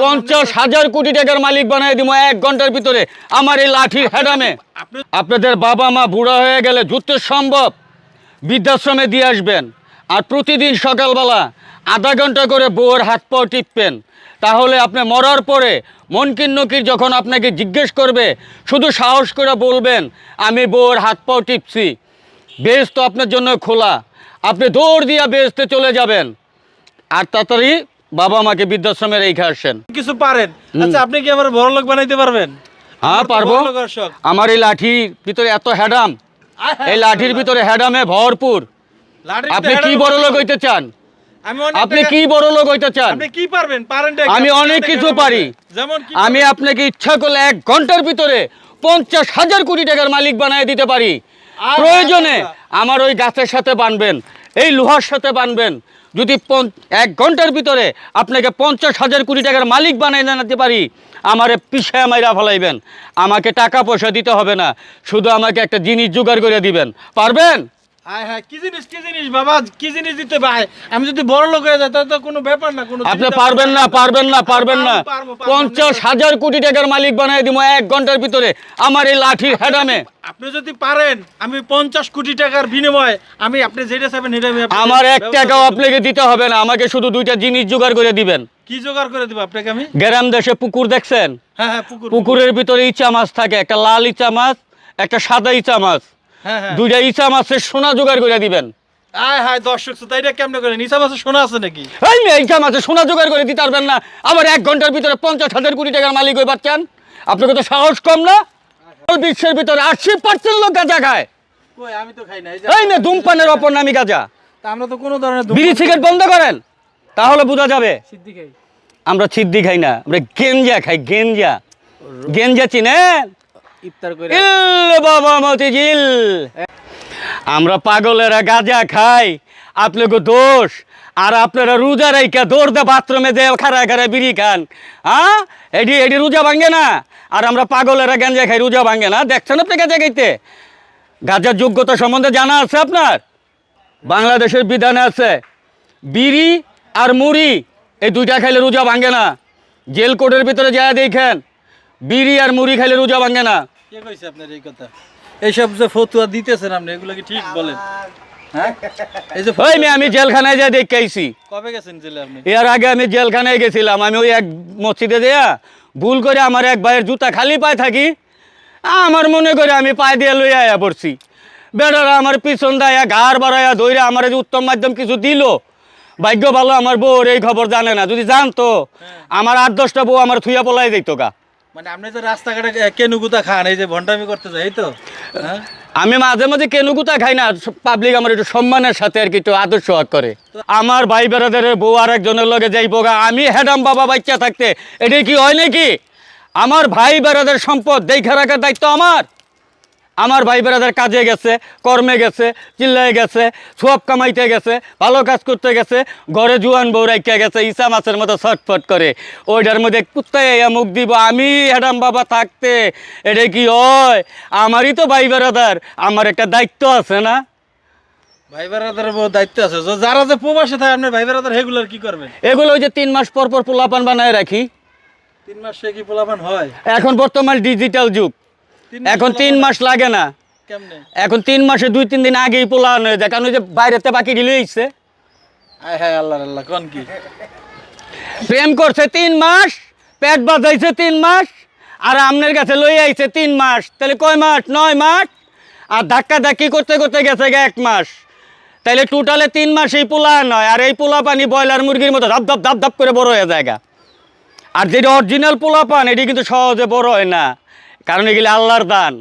পঞ্চাশ হাজার কোটি টাকার মালিক বানাই দিব এক ঘণ্টার ভিতরে আমার এই লাঠির হেডামে। আপনাদের বাবা মা বুড়া হয়ে গেলে যুদ্ধ সম্ভব। বৃদ্ধাশ্রমে দিয়ে আসবেন। আর প্রতিদিন সকালবেলা আধা ঘণ্টা করে বউয়ের হাত পাও টিপবেন। তাহলে আপনি মরার পরে মনকির নকির যখন আপনাকে জিজ্ঞেস করবে শুধু সাহস করে বলবেন আমি বউয়ের হাত পাও টিপছি। বেশ তো আপনার জন্য খোলা। আপনি দৌড় দিয়া বেসতে চলে যাবেন। আর তাড়াতাড়ি বাবা মাকে বৃদ্ধাশ্রমে রেখে আসেন। কিছু পারেন। আচ্ছা আপনি কি আমার বড় লোক বানাইতে পারবেন? হ্যাঁ পারব। আমার এই লাঠির ভিতরে এত হ্যাডাম। এই লাঠির ভিতরে হ্যাডামে ভরপুর। আপনি কি বড় লোক হইতে চান? আপনি কি বড় লোক হইতে চান? আপনি কি পারবেন? পারেন আমি অনেক কিছু পারি। আমি আপনাকে ইচ্ছা করলে এক ঘণ্টার ভিতরে পঞ্চাশ হাজার কোটি টাকার মালিক বানিয়ে দিতে পারি। প্রয়োজনে আমার ওই গাছের সাথে বানবেন এই লোহার সাথে বানবেন যদি এক ঘণ্টার ভিতরে আপনাকে পঞ্চাশ হাজার কোটি টাকার মালিক বানিয়ে জানাতে পারি, আমারে পিছায় মাইরা ফলাইবেন। আমাকে টাকা পয়সা দিতে হবে না, শুধু আমাকে একটা জিনিস জোগাড় করে দিবেন। পারবেন? হ্যাঁ হ্যাঁ কি জিনিস কি জিনিস বাবা? কি জিনিস দিতে ভাই আমি যদি বড় লোক হয়ে যাই তাহলে তো কোনো ব্যাপার না কোনো আপনি পারবেন না পারবেন না পারবেন না। পঞ্চাশ হাজার কোটি টাকার মালিক বানিয়ে দিব এক ঘণ্টার ভিতরে। আমার এই লাঠির হেডামে। আপনি যদি পারেন আমি পঞ্চাশ কোটি টাকার বিনিময়ে আমি আপনি যেটা চাইবেন আমার এক টাকাও আপনাকে দিতে হবে না আমাকে শুধু দুইটা জিনিস জোগাড় করে দিবেন। কি জোগাড় করে দেবো আপনাকে আমি? গ্রাম দেশে পুকুর দেখছেন? হ্যাঁ হ্যাঁ পুকুর। পুকুরের ভিতরে ইচা মাছ থাকে একটা লাল ইচা মাছ একটা সাদা ইচা মাছ। দুইটা ইচা মাছের সোনা জোগাড় করে দিবেন। আয় হায় দর্শক শ্রোতা এটা কেমনে করে নিচা মাসে শোনা আছে নাকি? এই মেয়ে ইচা মাছের সোনা জোগাড় করে দিতে পারবেন না। আবার এক ঘণ্টার ভিতরে পঞ্চাশ হাজার কোটি টাকার মালিক হয়ে পাচ্ছেন। আপনাকে তো সাহস কম না? বিশ্বের ভিতরে আশি পার্সেন্ট লোক গাঁজা খায়। কই আমি তো খাই না এই মেয়ে ধূমপানের অপর নামি গাঁজা। আমরা তো কোনো ধরনের বিড়ি সিগারেট বন্ধ করেন তাহলে বোঝা যাবে। সিদ্ধি খাই। আমরা ছিদ্দি খাই না আমরা গেঞ্জা খাই গেঞ্জা। গেঞ্জা চিনেন? আমরা পাগলেরা গাঁজা খাই, আপনাকে দোষ। আর আপনারা রোজা রাইকা দৌড় দে বাথরুমে যে খারা খারা বিড়ি খান। হ্যাঁ? এডি এডি রোজা ভাঙে না? আর আমরা পাগলেরা গাঁজা খাই, রোজা ভাঙে না? দেখছেন আপনি গাঁজা খাইতে? গাঁজার যোগ্যতা সম্বন্ধে জানা আছে আপনার? বাংলাদেশের বিধানে আছে, বিড়ি আর মুড়ি, এই দুইটা খাইলে রোজা ভাঙে না। জেল কোর্টের ভিতরে যায় দেখেন। বিড়ি আর মুড়ি খাইলে রোজা ভাঙে না। কে কইছে আপনার এই কথা? এইসব যে ফতুয়া দিতেছেন আপনি এগুলো কি ঠিক বলেন? হ্যাঁ? এই যে ওই মেয়ে আমি জেলখানায় যা দেখে আইছি। কবে গেছেন জেলে আপনি? এর আগে আমি জেলখানায় গেছিলাম আমি ওই এক মসজিদে দেয়া ভুল করে আমার এক ভাইয়ের জুতা খালি পায়ে থাকি। আমার মনে করে আমি পায়ে দিয়ে লইয়া আয়া পড়ছি। বেড়ারা আমার পিছন দায়া ঘাড় বাড়াইয়া ধইরা আমার যে উত্তম মাধ্যম কিছু দিল। ভাগ্য ভালো আমার বউর এই খবর জানে না। যদি জানতো আমার আট দশটা বউ আমার থুইয়া পলাই দিত গা। মানে আপনি তো রাস্তাঘাটে কেনুগুতা খান এই যে ভন্ডামি করতে যাই তো? হ্যাঁ? আমি মাঝে মাঝে কেনুকুতা খাই না পাবলিক আমার একটু সম্মানের সাথে আর কি একটু আদর্শ করে। আমার ভাই বেড়াদের বউ আর একজনের লগে যাই বোগা আমি হেডাম বাবা বাচ্চা থাকতে এটা কি হয় নাকি? আমার ভাই বেড়াদের সম্পদ দেখে রাখার দায়িত্ব আমার। আমার ভাই বেড়াদের কাজে গেছে কর্মে গেছে চিল্লায় গেছে সব কামাইতে গেছে ভালো কাজ করতে গেছে ঘরে জুয়ান বউ রাইকা গেছে ইসা মাছের মতো ছটফট করে। ওইটার মধ্যে কুত্তায় মুখ দিব আমি হেডাম বাবা থাকতে এটা কি হয়? আমারই তো ভাই বেড়াদার আমার একটা দায়িত্ব আছে না? ভাই বেড়াদার দায়িত্ব আছে। যারা যে প্রবাসে থাকে আপনার ভাই বেড়াদার রেগুলার কি করবেন? এগুলো ওই যে তিন মাস পর পর পোলাপান বানায় রাখি। তিন মাস কি পোলাপান হয়? এখন বর্তমান ডিজিটাল যুগ। এখন তিন মাস লাগে না। এখন তিন মাসে দুই তিন দিন আগেই পোলা হয়ে যায়। কারণ ওই যে বাইরেতে বাকি আল্লাহ আল্লাহ কোন কি? প্রেম করছে তিন মাস পেট বাজাইছে তিন মাস আর আমনের কাছে লই আইছে তিন মাস। তাহলে কয় মাস? নয় মাস। আর ধাক্কা ধাক্কি করতে করতে গেছে গে এক মাস। তাইলে টোটালে তিন মাস এই পোলা নয় আর এই পোলা পানি ব্রয়লার মুরগির মতো ধাপ ধাপ ধাপ ধাপ করে বড় হয়ে যায় গা। আর যেটা অরিজিনাল পোলা পান এটি কিন্তু সহজে বড় হয় না। কারণ এগুলি আল্লাহর দান।